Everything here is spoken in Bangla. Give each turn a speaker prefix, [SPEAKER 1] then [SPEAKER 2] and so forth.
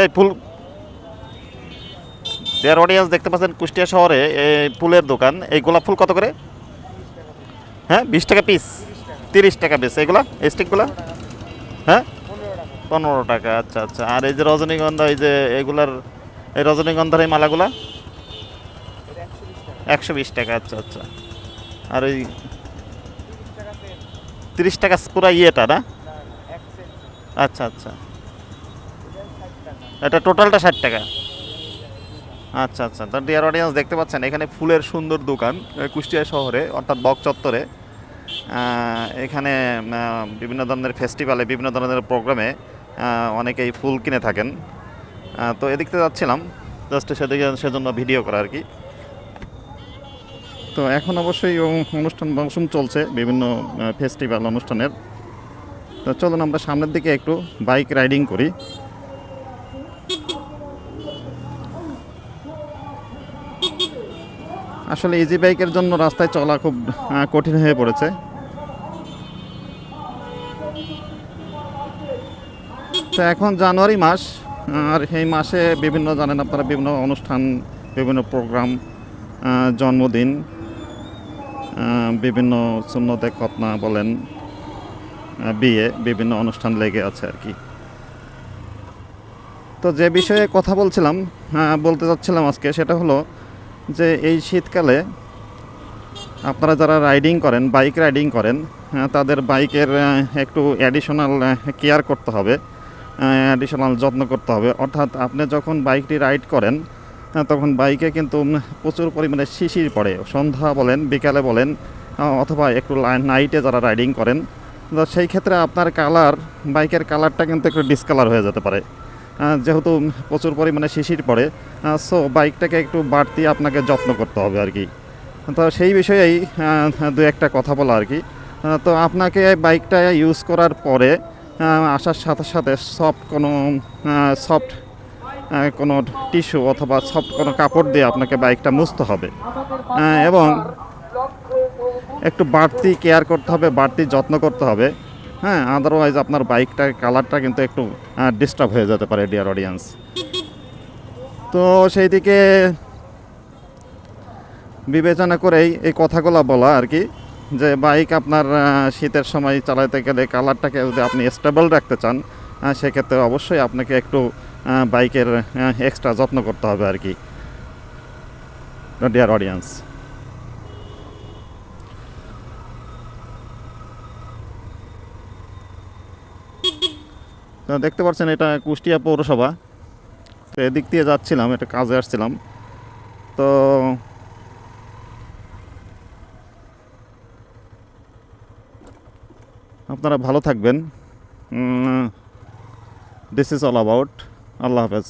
[SPEAKER 1] এই ফুল দেয়ার অডিয়েন্স দেখতে পাচ্ছেন কুষ্টিয়া শহরে এই ফুলের দোকান। এই গোলাপ ফুল কত করে? হ্যাঁ বিশ টাকা পিস তিরিশ টাকা পিস এগুলা স্টিকগুলা হ্যাঁ? পনেরো টাকা আচ্ছা আচ্ছা। আর এই যে রজনীগন্ধা, এই যে এগুলার, এই রজনীগন্ধার এই মালাগুলা? একশো বিশ টাকা আচ্ছা আচ্ছা। আর ওই তিরিশ টাকা পুরো ইয়েটা না? আচ্ছা আচ্ছা। এটা টোটালটা ষাট টাকা। আচ্ছা আচ্ছা তো ডিয়ার অডিয়েন্স দেখতে পাচ্ছেন, এখানে ফুলের সুন্দর দোকান কুষ্টিয়া শহরে, অর্থাৎ বক চত্বরে। এখানে বিভিন্ন ধরনের ফেস্টিভ্যালে বিভিন্ন ধরনের প্রোগ্রামে অনেকেই ফুল কিনে থাকেন। তো এদিক থেকে যাচ্ছিলাম জাস্ট সেদিকে, সেজন্য ভিডিও করা আর কি। তো এখন অবশ্যই অনুষ্ঠান মৌসুম চলছে, বিভিন্ন ফেস্টিভ্যাল অনুষ্ঠানের। তো চলুন আমরা সামনের দিকে একটু বাইক রাইডিং করি। আসলে ইজি বাইকের জন্য রাস্তায় চলা খুব কঠিন হয়ে পড়েছে। তো এখন জানুয়ারি মাস, আর এই মাসে বিভিন্ন, জানেন আপনারা, বিভিন্ন অনুষ্ঠান, বিভিন্ন প্রোগ্রাম জন্মদিন বিভিন্ন সুন্নতে খতনা বলেন বিয়ে, বিভিন্ন অনুষ্ঠান লেগে আছে আর কি। তো যে বিষয়ে কথা বলছিলাম বলতে চাচ্ছিলাম আজকে, সেটা হলো যে এই শীতকালে আপনারা যারা রাইডিং করেন বাইক রাইডিং করেন আহ, তাদের বাইকের একটু অ্যাডিশনাল কেয়ার করতে হবে অ্যাডিশনাল যত্ন করতে হবে। অর্থাৎ আপনি যখন বাইকটি রাইড করেন তখন বাইকে কিন্তু প্রচুর পরিমাণে শিশির পড়ে। সন্ধ্যা বলেন বিকালে বলেন অথবা একটু নাইটে যারা রাইডিং করেন তো সেই ক্ষেত্রে আপনার কালার বাইকের কালারটা কিন্তু একটু ডিসকালার হয়ে যেতে পারে। যেহেতু প্রচুর পরিমাণে শিশির পড়ে সো বাইকটাকে একটু বাড়তি আপনাকে যত্ন করতে হবে আর কি। তো সেই বিষয়েই দু একটা কথা বলা আর কি। তো আপনাকে বাইকটা ইউজ করার পরে আসার সাথে সাথে সফট কোনো সফট কোনো টিস্যু অথবা সফট কোনো কাপড় দিয়ে আপনাকে বাইকটা মুছতে হবে। এবং একটু বাড়তি কেয়ার করতে হবে, বাড়তি যত্ন করতে হবে। হ্যাঁ আদারওয়াইজ আপনার বাইকটার কালারটা কিন্তু একটু ডিস্টার্ব হয়ে যেতে পারে ডিয়ার অডিয়েন্স তো সেই দিকে বিবেচনা করেই এই কথাগুলো বলা আর কি, যে বাইক আপনার শীতের সময় চালাতে গেলে কালারটাকে যদি আপনি স্টেবল রাখতে চান সেক্ষেত্রে অবশ্যই আপনাকে একটু বাইকের এক্সট্রা যত্ন করতে হবে আর কি। ডিয়ার অডিয়েন্স দেখতে পাচ্ছেন এটা কুষ্টিয়া পৌরসভা। তো এদিক দিয়ে যাচ্ছিলাম এটা কাজে আসছিলাম। তো আপনারা ভালো থাকবেন। দিস ইজ অল অ্যাবাউট আল্লাহ হাফেজ।